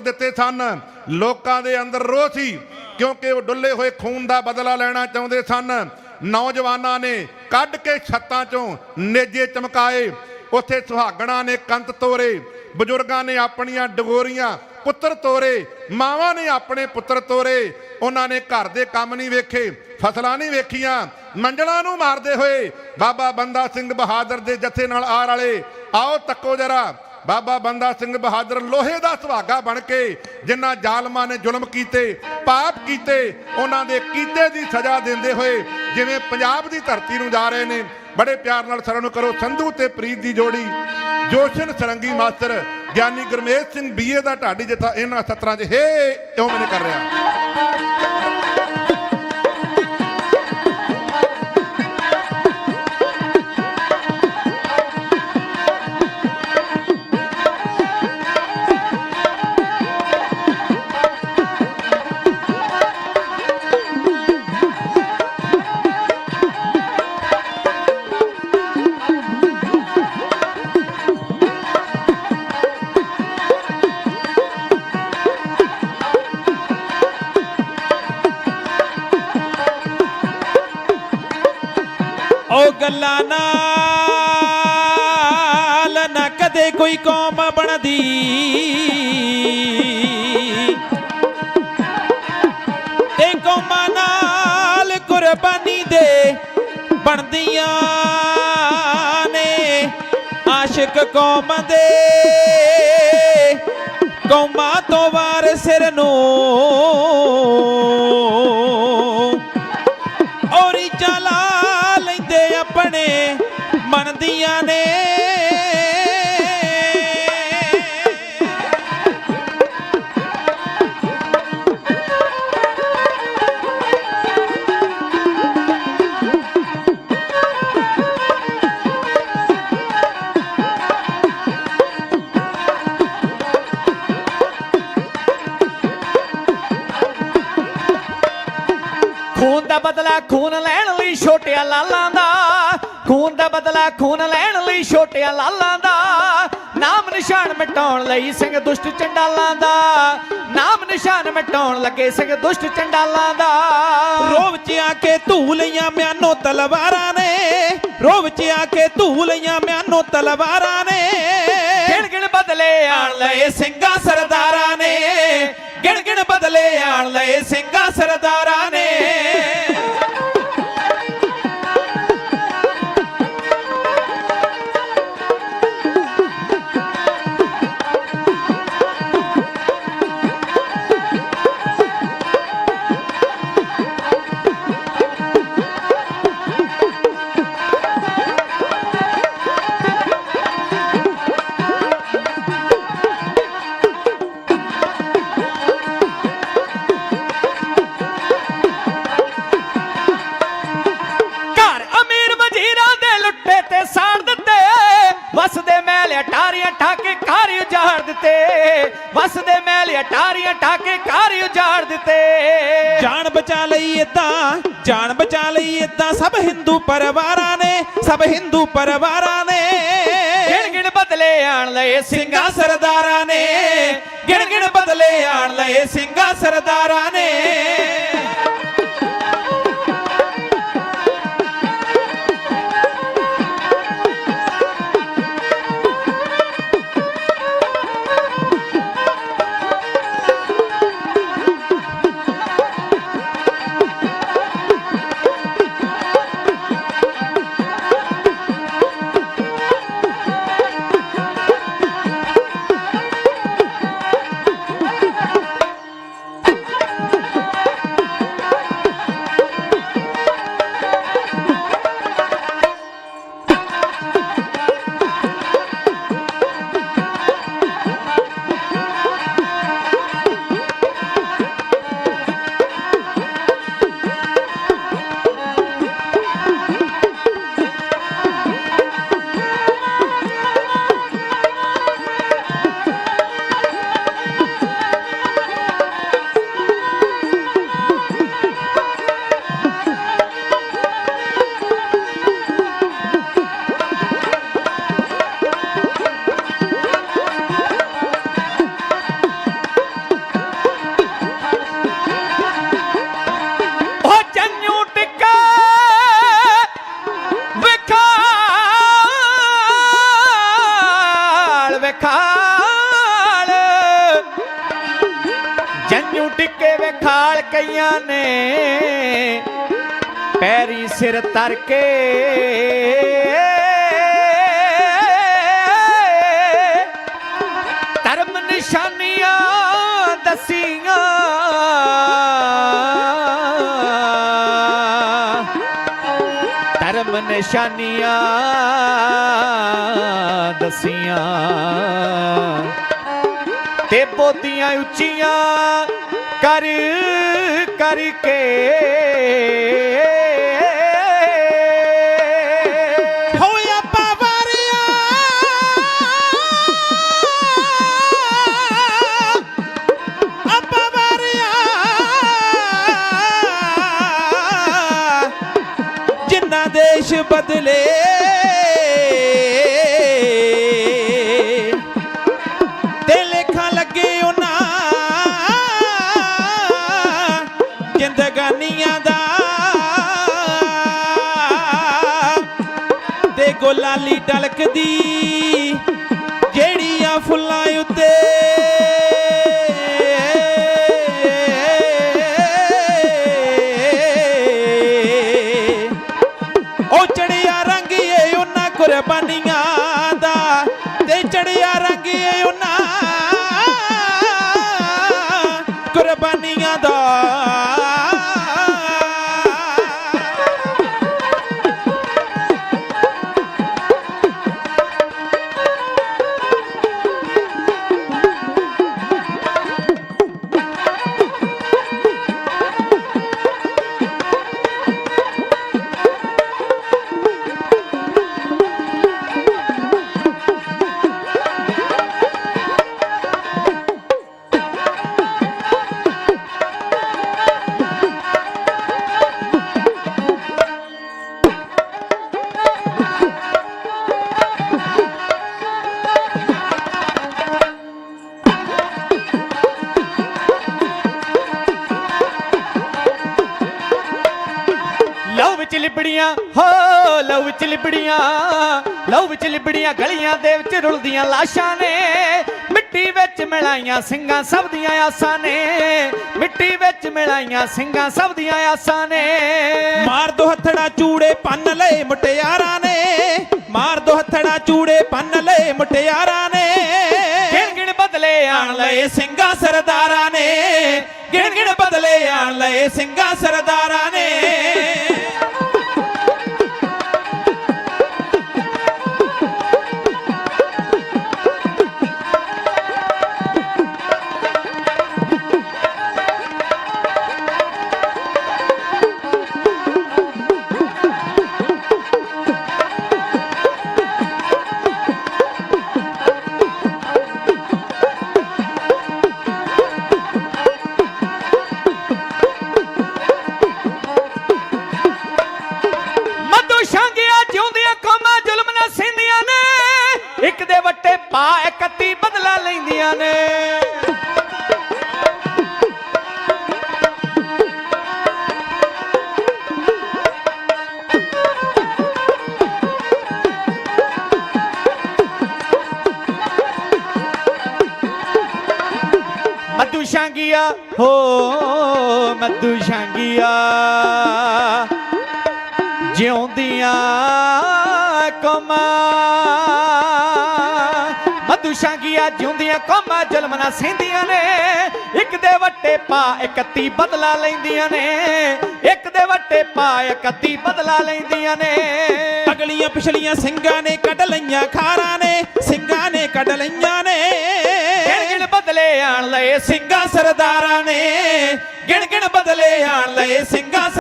ਦਿੱਤੇ ਸਨ। ਲੋਕਾਂ ਦੇ ਅੰਦਰ ਰੋਹ ਸੀ, ਕਿਉਂਕਿ ਉਹ ਡੁੱਲੇ ਹੋਏ ਖੂਨ ਦਾ ਬਦਲਾ ਲੈਣਾ ਚਾਹੁੰਦੇ ਸਨ। ਨੌਜਵਾਨਾਂ ਨੇ ਕੱਢ ਕੇ ਛੱਤਾਂ ਚੋਂ ਨੇਜੇ ਚਮਕਾਏ। ਉੱਥੇ ਸੁਹਾਗਣਾ ਨੇ ਕੰਤ ਤੋਰੇ, ਬਜ਼ੁਰਗਾਂ ਨੇ ਆਪਣੀਆਂ ਡਗੋਰੀਆਂ ਪੁੱਤਰ ਤੋਰੇ, ਮਾਵਾਂ ਨੇ ਆਪਣੇ ਪੁੱਤਰ ਤੋਰੇ। ਉਹਨਾਂ ਨੇ ਘਰ ਦੇ ਕੰਮ ਨਹੀਂ ਵੇਖੇ, ਫਸਲਾਂ ਨਹੀਂ ਵੇਖੀਆਂ ਮੰਡਲਾਂ ਨੂੰ ਮਾਰਦੇ ਹੋਏ ਬਾਬਾ ਬੰਦਾ ਸਿੰਘ ਬਹਾਦਰ ਦੇ ਜਥੇ ਨਾਲ ਆਰ ਵਾਲੇ ਆਓ ਤੱਕੋ ਜਰਾ ਬਾਬਾ ਬੰਦਾ ਸਿੰਘ ਬਹਾਦਰ ਲੋਹੇ ਦਾ ਸੁਹਾਗਾ ਬਣ ਕੇ ਜਿਨ੍ਹਾਂ ਜ਼ਾਲਮਾਂ ਨੇ ਜ਼ੁਲਮ ਕੀਤੇ, ਪਾਪ ਕੀਤੇ, ਉਹਨਾਂ ਦੇ ਕੀਤੇ ਦੀ ਸਜ਼ਾ ਦਿੰਦੇ ਹੋਏ ਜਿਵੇਂ ਪੰਜਾਬ ਦੀ ਧਰਤੀ ਨੂੰ ਜਾ ਰਹੇ ਨੇ, ਬੜੇ ਪਿਆਰ ਨਾਲ ਸਰਾਂ ਨੂੰ ਕਰੋ ਸੰਧੂ ਤੇ ਪ੍ਰੀਤ ਦੀ ਜੋੜੀ। ਜੋਸ਼ਨ ਸਰੰਗੀ ਮਾਸਟਰ ਗਿਆਨੀ ਗੁਰਮੇਜ ਸਿੰਘ ਬੀਏ ਦਾ ਢਾਡੀ ਜਿੱਥਾ ਇਹਨਾਂ ਸਤਰਾਂ 'ਚ ਹੇ ਇਉਂ ਮੈਨੇ ਕਰ ਰਿਹਾ? ਗੱਲਾਂ ਨਾਲ ਨਾ ਕਦੇ ਕੋਈ ਕੌਮ ਬਣਦੀ। ਤੇ ਕੌਮਾਂ ਨਾਲ ਕੁਰਬਾਨੀ ਦੇ ਬਣਦੀਆਂ ਨੇ। ਆਸ਼ਿਕ ਕੌਮ ਦੇ ਕੌਮਾਂ ਤੋਂ ਵਾਰ ਸਿਰ ਨੂੰ ਮਨ ਨੇ। ਖੂਨ ਦਾ ਬਦਲਾ ਖੂਨ ਲੈਣ ਲਈ ਛੋਟਿਆਂ ਲਾਲਾਂ ਦਾ। ਖੂਨ ਦਾ ਬਦਲਾ ਖੂਨ ਲੈਣ ਲਈ ਛੋਟਿਆਂ ਲਾਲਾਂ ਦਾ ਨਾਮ ਨਿਸ਼ਾਨ ਮਿਟਾਉਣ ਲਈ ਸਿੰਘ ਦੁਸ਼ਟ ਚੰਡਾਲਾਂ ਦਾ ਨਾਮ ਨਿਸ਼ਾਨ ਮਿਟਾਉਣ ਲੱਗੇ ਸਿੰਘ ਦੁਸ਼ਟ ਚੰਡਾਲਾਂ ਦਾ। ਰੋਵ ਚ ਆ ਕੇ ਧੂ ਲਈਆਂ ਮਿਆਨੋ ਤਲਵਾਰਾਂ ਨੇ ਰੋਵ ਚ ਆ ਕੇ ਧੂ ਲਈਆਂ ਮਿਆਨੋ ਤਲਵਾਰਾਂ ਨੇ। ਗਿਣ ਗਿਣ ਬਦਲੇ ਆਣ ਲਏ ਸਿੰਘਾਂ ਸਰਦਾਰਾਂ ਨੇ ਗਿਣ ਗਿਣ ਬਦਲੇ ਆਣ ਲਏ ਸਿੰਘਾਂ ਸਰਦਾਰਾਂ ਨੇ। ਜਾਨ ਬਚਾ ਲਈ ਏਦਾਂ ਜਾਨ ਬਚਾ ਲਈ ਏਦਾਂ ਸਭ ਹਿੰਦੂ ਪਰਿਵਾਰਾਂ ਨੇ ਸਭ ਹਿੰਦੂ ਪਰਿਵਾਰਾਂ ਨੇ। ਗਿਣ ਗਿਣ ਬਦਲੇ ਆਣ ਲਏ ਸਿੰਘਾਂ ਸਰਦਾਰਾਂ ਨੇ। ਗਿਣ ਗਿਣ ਬਦਲੇ ਆਣ ਲਏ ਸਿੰਘਾਂ ਸਰਦਾਰਾਂ ਨੇ। ਪੈਰੀ ਸਿਰ ਤਰ ਕੇ ਧਰਮ ਨਿਸ਼ਾਨੀਆਂ ਦਸੀਆਂ। ਧਰਮ ਨਿਸ਼ਾਨੀਆਂ ਦਸੀਆਂ। ਤੇ ਬੋਦੀਆਂ ਉੱਚੀਆਂ ਕਰ ਕਰਕੇ ਜਿੰਨਾ ਬਦਲੇ। ਤੇ ਲੇਖਾਂ ਲੱਗੇ ਉਹਨਾਂ ਜ਼ਿੰਦਗਾਨੀਆਂ ਦਾ। ਤੇ ਗੋਲਾਲੀ ਟਲਕਦੀ ਉਹਨਾਂ ਕੁਰਬਾਨੀਆਂ ਲਿਬੜੀਆਂ ਹੋ ਲਓ ਵਿੱਚ ਲਿਬੜੀਆਂ ਲਓ ਵਿੱਚ ਲਿਬੜੀਆਂ ਗਲੀਆਂ ਦੇ ਵਿੱਚ ਰੁਲਦੀਆਂ ਲਾਸ਼ਾਂ ਨੇ। ਮਿੱਟੀ ਵਿੱਚ ਮਿਲਾਈਆਂ ਸਿੰਘਾਂ ਸਭ ਦੀਆਂ ਆਸਾਂ ਨੇ। ਮਿੱਟੀ ਵਿੱਚ ਮਿਲਾਈਆਂ ਸਿੰਘਾਂ ਸਭ ਦੀਆਂ ਆਸਾਂ ਨੇ। ਮਾਰ ਦੋ ਹੱਥੜਾ ਚੂੜੇ ਪੰਨ ਲਏ ਮੁਟਿਆਰਾਂ ਨੇ। ਮਾਰ ਦੋ ਹੱਥੜਾ ਚੂੜੇ ਪੰਨ ਲਏ ਮੁਟਿਆਰਾਂ ਨੇ। ਗਿਣ ਗਿਣ ਬਦਲੇ ਆਣ ਲਏ ਸਿੰਘਾਂ ਸਰਦਾਰਾਂ ਨੇ। ਗਿਣ ਗਿਣ ਬਦਲੇ ਆਣ ਲਏ ਸਿੰਘਾਂ ਸਰਦਾਰਾਂ ਨੇ। ਇੱਕ ਦੇ ਵੱਟੇ ਪਾ 31 ਬਦਲਾ ਲੈਂਦੀਆਂ ਨੇ। ਮਧੂ ਸ਼ਾਂਗੀਆ, ਹੋ ਮਧੂ ਸ਼ਾਂਗੀਆ। ਜਿਉਂਦੀਆਂ ਕੌਮਾਂ ਮਧੂ ਸ਼ਾਂਗੀਆਂ ਜਿਉਂਦੀਆਂ ਕੌਮਾਂ ਜ਼ੁਲਮ ਨਾਲ ਸਹਿੰਦੀਆਂ ਨੇ। ਇੱਕ ਦੇ ਵੱਟੇ ਪਾ 31 ਬਦਲਾ ਲੈਂਦੀਆਂ ਨੇ। ਇੱਕ ਦੇ ਵੱਟੇ ਪਾ 31 ਬਦਲਾ ਲੈਂਦੀਆਂ ਨੇ। ਅਗਲੀਆਂ ਪਿਛਲੀਆਂ ਸਿੰਘਾਂ ਨੇ ਕੱਢ ਲਈਆਂ ਖਾਰਾਂ ਨੇ ਸਿੰਘਾਂ ਨੇ ਕੱਢ ਲਈਆਂ ਨੇ। ਗਿਣ ਗਿਣ ਬਦਲੇ ਆਣ ਲਏ ਸਿੰਘਾਂ ਸਰਦਾਰਾਂ ਨੇ। ਗਿਣ ਗਿਣ ਬਦਲੇ ਆਣ ਲਏ ਸਿੰਘਾਂ